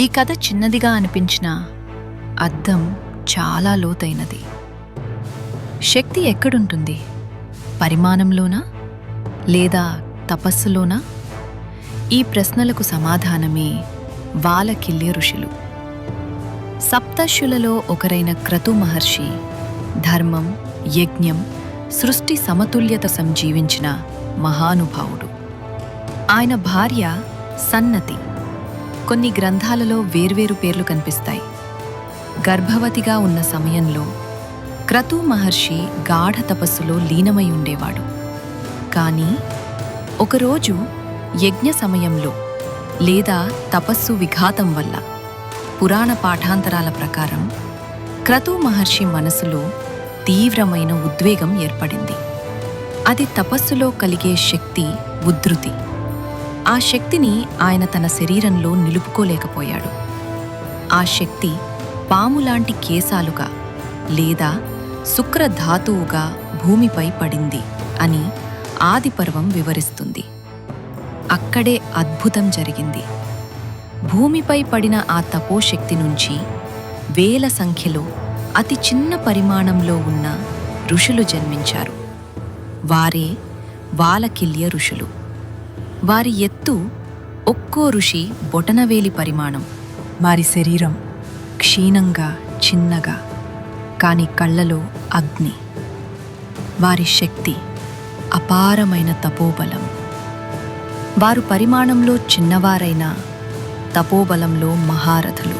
ఈ కథ చిన్నదిగా అనిపించిన అర్థం చాలా లోతైనది. శక్తి ఎక్కడుంటుంది? పరిమాణంలోనా? లేదా తపస్సులోనా? ఈ ప్రశ్నలకు సమాధానమే వాలకిల్య ఋషులు. సప్తర్షులలో ఒకరైన క్రతు మహర్షి ధర్మం యజ్ఞం సృష్టి సమతుల్యత సంజీవించిన మహానుభావుడు. ఆయన భార్య సన్నతి. కొన్ని గ్రంథాలలో వేర్వేరు పేర్లు కనిపిస్తాయి. గర్భవతిగా ఉన్న సమయంలో క్రతు మహర్షి గాఢ తపస్సులో లీనమై ఉండేవాడు. కానీ ఒకరోజు యజ్ఞ సమయంలో లేదా తపస్సు విఘాతం వల్ల పురాణ పాఠాంతరాల ప్రకారం క్రతు మహర్షి మనసులో తీవ్రమైన ఉద్వేగం ఏర్పడింది. అది తపస్సులో కలిగే శక్తి ఉద్ధృతి ఆ శక్తిని ఆయన తన శరీరంలో నిలుపుకోలేకపోయాడు. ఆ శక్తి పాములాంటి కేశాలుగా లేదా శుక్రధాతువుగా భూమిపై పడింది అని ఆదిపర్వం వివరిస్తుంది. అక్కడే అద్భుతం జరిగింది. భూమిపై పడిన ఆ తపోశక్తి నుంచి వేల సంఖ్యలో అతి చిన్న పరిమాణంలో ఉన్న ఋషులు జన్మించారు. వారే వాలకిల్య ఋషులు. వారి ఎత్తు ఒక్కో ఋషి బొటనవేలి పరిమాణం. వారి శరీరం క్షీణంగా చిన్నగా కాని కళ్ళలో అగ్ని. వారి శక్తి అపారమైన తపోబలం. వారు పరిమాణంలో చిన్నవారైన తపోబలంలో మహారథులు.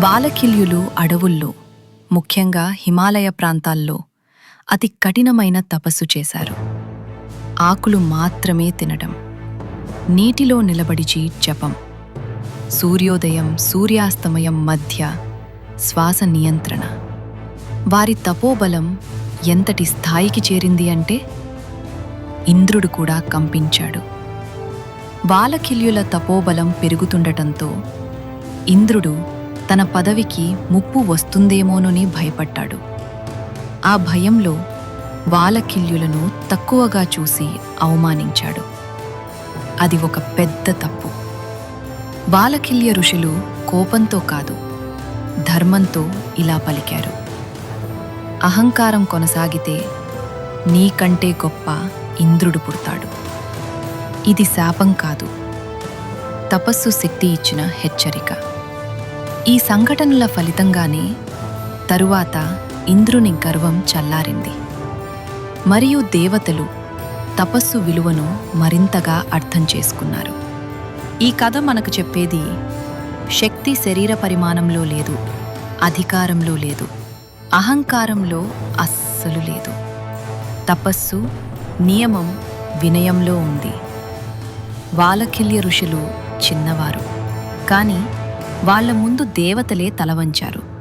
బాలకిల్యులు అడవుల్లో ముఖ్యంగా హిమాలయ ప్రాంతాల్లో అతి కఠినమైన తపస్సు చేశారు. ఆకులు మాత్రమే తినడం. నీటిలో నిలబడిచి జపం. సూర్యోదయం సూర్యాస్తమయం మధ్య శ్వాస నియంత్రణ. వారి తపోబలం ఎంతటి స్థాయికి చేరింది అంటే ఇంద్రుడు కూడా కంపించాడు. బాలకిల్యుల తపోబలం పెరుగుతుండటంతో ఇంద్రుడు తన పదవికి ముప్పు వస్తుందేమోనని భయపడ్డాడు. ఆ భయంలో బాలకిల్యులను తక్కువగా చూసి అవమానించాడు. అది ఒక పెద్ద తప్పు. బాలకిల్య ఋషులు కోపంతో కాదు ధర్మంతో ఇలా పలికారు. అహంకారం కొనసాగితే నీకంటే గొప్ప ఇంద్రుడు పుడతాడు. ఇది శాపం కాదు తపస్సు శక్తి ఇచ్చిన హెచ్చరిక. ఈ సంఘటనల ఫలితంగానే తరువాత ఇంద్రుని గర్వం చల్లారింది. మరియు దేవతలు తపస్సు విలువను మరింతగా అర్థం చేసుకున్నారు. ఈ కథ మనకు చెప్పేది శక్తి శరీర పరిమాణంలో లేదు అధికారంలో లేదు అహంకారంలో అస్సలు లేదు. తపస్సు నియమం వినయంలో ఉంది. వాలకిల్య ఋషులు చిన్నవారు కానీ వాళ్ళ ముందు దేవతలే తలవంచారు.